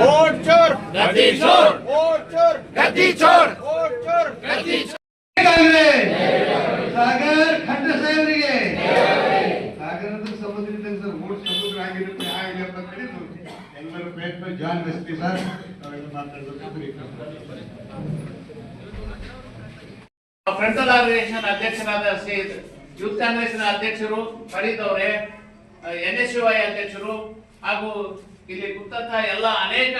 Vote चोर गद्दी चोर vote चोर गद्दी चोर वोट चोर गद्दी ಸಾಗರ್ ಖಂಡ ಸಾಹೇಬರಿಗೆ ಸಾಗರಕ್ಕೆ ಸಂಬಂಧಿಸಿದಂತೆ ಸರ್ ಮೂರು ಸಮುದ್ರ ಆಗಿರುತ್ತೆ ಆಗಿರುತ್ತೆ ಅಂತ ಹೇಳಿದ್ರು ಎಲ್ಲರೂ ಪ್ರಯತ್ನ ಜಾನ್ ಬೆಸ್ತಿ ಸರ್ ಅವೆಲ್ಲ ಮಾತಾಡಬೇಕು ಫ್ರಂಟಲ್ ಆರ್ಗನೈಸೇಷನ್ ಅಧ್ಯಕ್ಷರಾದ ಶ್ರೀ ಯೂತ್ ಕಾಂಗ್ರೆಸ್ನ ಅಧ್ಯಕ್ಷರು ಫರೀದ್ ಅವರೇ ಎನ್ ಎಸ್ ಯು ಐ ಅಧ್ಯಕ್ಷರು ಹಾಗೂ ಇಲ್ಲಿ ಕುತ್ತಂತಹ ಎಲ್ಲ ಅನೇಕ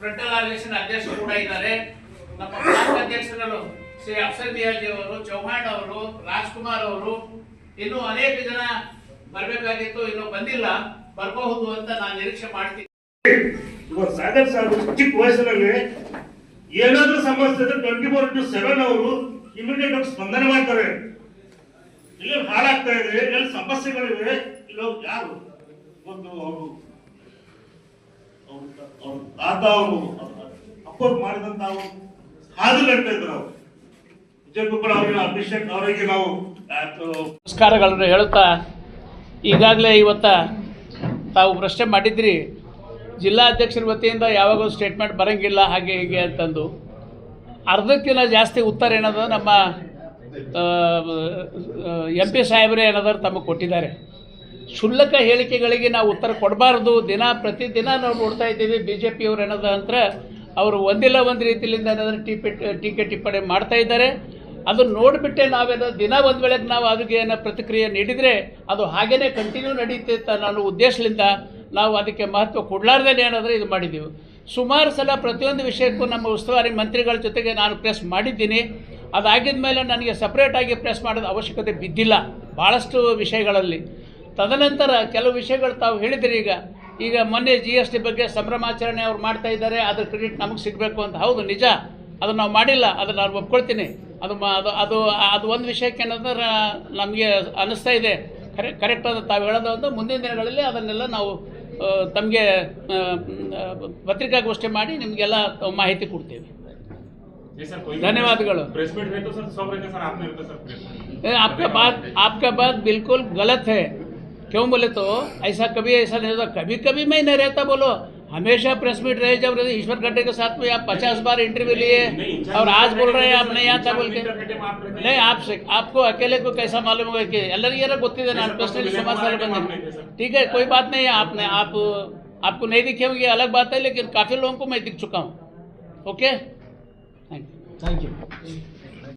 ಫ್ರಂಟಲ್ ಆರ್ಗನೈಸೇಷನ್ ಅಧ್ಯಕ್ಷರು ಕೂಡ ಇದ್ದಾರೆ. ನಮ್ಮ ಬ್ಲಾಕ್ ಅಧ್ಯಕ್ಷರು ಶ್ರೀ ಅಫ್ಸರ್ ಬಿಹಾಜಿ ಅವರು, ಚೌಹಾಣ್ ಅವರು, ರಾಜ್ಕುಮಾರ್ ಅವರು ಇನ್ನು ಅನೇಕ ಜನ ಬರಬೇಕಾಗಿತ್ತು, ಇನ್ನು ಬಂದಿಲ್ಲ. ಬರಬಹುದು ಅಂತ ನಾನು ನಿರೀಕ್ಷೆ ಮಾಡ್ತೀನಿ. ಸಾಗರ್ ಚಿಕ್ಕ ವಯಸ್ಸಿನಲ್ಲಿ ಏನಾದ್ರೂ ಸಮಸ್ಯೆ ಇದ್ರೆ ಟ್ವೆಂಟಿ ಫೋರ್ ಇಂಟು ಸೆವೆನ್ ಅವರು ಇಮಿಡಿಯೇಟ್ ಆಗಿ ಸ್ಪಂದನೆ ಮಾಡ್ತಾರೆ. ಇಲ್ಲಿ ಹಾಳಾಗ್ತಾ ಇದೆ ಇಲ್ಲಿ ಸಮಸ್ಯೆಗಳಿವೆ. ಇಲ್ಲಿ ಯಾರು? ಒಂದು ಅವರು, ಅವ್ರ ತಾತ ಅವರು ಅಪ್ಪ ಮಾಡಿದಂತ ಅವರು ಕಟ್ತಾ ಇದ್ರು ಅವರು. ನಾವು ನಮಸ್ಕಾರಗಳನ್ನು ಹೇಳುತ್ತಾ ಈಗಾಗಲೇ ಇವತ್ತ ತಾವು ಪ್ರಶ್ನೆ ಮಾಡಿದ್ರಿ. ಜಿಲ್ಲಾ ಅಧ್ಯಕ್ಷರ ವತಿಯಿಂದ ಯಾವಾಗಲೂ ಸ್ಟೇಟ್ಮೆಂಟ್ ಬರಂಗಿಲ್ಲ, ಹಾಗೆ ಹೀಗೆ ಅಂತಂದು. ಅರ್ಧಕ್ಕಿಂತ ಜಾಸ್ತಿ ಉತ್ತರ ಏನದ ನಮ್ಮ ಎಂ ಪಿ ಸಾಹೇಬರೇ ಏನಾದರೂ ತಮಗೆ ಕೊಟ್ಟಿದ್ದಾರೆ. ಕ್ಷುಲ್ಲಕ ಹೇಳಿಕೆಗಳಿಗೆ ನಾವು ಉತ್ತರ ಕೊಡಬಾರ್ದು. ದಿನ ಪ್ರತಿದಿನ ನಾವು ನೋಡ್ತಾ ಇದ್ದೀವಿ. ಬಿ ಜೆ ಪಿಯವ್ರು ಏನದ ಅಂದ್ರೆ, ಅವರು ಒಂದಿಲ್ಲ ಒಂದು ರೀತಿಯಿಂದ ಏನಾದರೂ ಟೀಪೆ ಟೀಕೆ ಟಿಪ್ಪಣಿ ಮಾಡ್ತಾ ಇದ್ದಾರೆ. ಅದನ್ನು ನೋಡಿಬಿಟ್ಟೆ ನಾವೇನೋ ದಿನ ಒಂದು ವೇಳೆಗೆ ನಾವು ಅದಕ್ಕೆ ಏನೋ ಪ್ರತಿಕ್ರಿಯೆ ನೀಡಿದರೆ, ಅದು ಹಾಗೇ ಕಂಟಿನ್ಯೂ ನಡೀತೆ ಅಂತ ನಾನು ಉದ್ದೇಶದಿಂದ ನಾವು ಅದಕ್ಕೆ ಮಹತ್ವ ಕೊಡಲಾರ್ದೇ ಏನಾದರೂ ಇದು ಮಾಡಿದ್ದೀವಿ. ಸುಮಾರು ಸಲ ಪ್ರತಿಯೊಂದು ವಿಷಯಕ್ಕೂ ನಮ್ಮ ಉಸ್ತುವಾರಿ ಮಂತ್ರಿಗಳ ಜೊತೆಗೆ ನಾನು ಪ್ರೆಸ್ ಮಾಡಿದ್ದೀನಿ. ಅದಾಗಿದ ಮೇಲೆ ನನಗೆ ಸಪ್ರೇಟಾಗಿ ಪ್ರೆಸ್ ಮಾಡೋದು ಅವಶ್ಯಕತೆ ಬಿದ್ದಿಲ್ಲ. ಭಾಳಷ್ಟು ವಿಷಯಗಳಲ್ಲಿ. ತದನಂತರ ಕೆಲವು ವಿಷಯಗಳು ತಾವು ಹೇಳಿದ್ರಿ ಈಗ. ಈಗ ಮೊನ್ನೆ ಜಿ ಎಸ್ ಟಿ ಬಗ್ಗೆ ಸಂಭ್ರಮಾಚರಣೆ ಅವ್ರು ಮಾಡ್ತಾ ಇದ್ದಾರೆ ಅದ್ರ ಕ್ರೆಡಿಟ್ ನಮಗೆ ಸಿಗಬೇಕು ಅಂತ. ಹೌದು ನಿಜ. ಅದನ್ನು ನಾವು ಮಾಡಿಲ್ಲ ಅದನ್ನು ನಾನು ಒಪ್ಕೊಳ್ತೀನಿ. ಅದು ಅದು ಅದು ಅದು ಒಂದು ವಿಷಯಕ್ಕೆ ಏನಂದ್ರೆ ನಮಗೆ ಅನ್ನಿಸ್ತಾ ಇದೆ. ಕರೆ ಕರೆಕ್ಟ್ ಅಂತ ತಾವು ಹೇಳೋದು ಅಂತ ಮುಂದಿನ ದಿನಗಳಲ್ಲಿ ಅದನ್ನೆಲ್ಲ ನಾವು ತಮಗೆ ಪತ್ರಿಕಾಗೋಷ್ಠಿ ಮಾಡಿ ನಿಮಗೆಲ್ಲ ಮಾಹಿತಿ ಕೊಡ್ತೇವೆ. ಧನ್ಯವಾದಗಳು. ಆಪ್ಕೆ ಬಾತ್ ಆಪ್ಕೆ ಬಾತ್ ಬಿಲ್ಕುಲ್ ಗಲತ್ ಹೇ. क्यों बोले तो? ऐसा कभी ऐसा नहीं होता। कभी कभी मैं नहीं रहता बोलो। हमेशा प्रेस मीट रहे जब रहे ईश्वर खड्डे के साथ में आप पचास बार इंटरव्यू लिए और आज बोल रहे हैं आप नहीं आता बोल के। नहीं आपसे आपको अकेले को कैसा मालूम होगा कि अलग यार गोती देना ठीक है कोई बात नहीं है आपने आप आपको नहीं दिखे होंगे अलग बात है लेकिन काफ़ी लोगों को मैं दिख चुका हूँ। Okay? Thank you thank you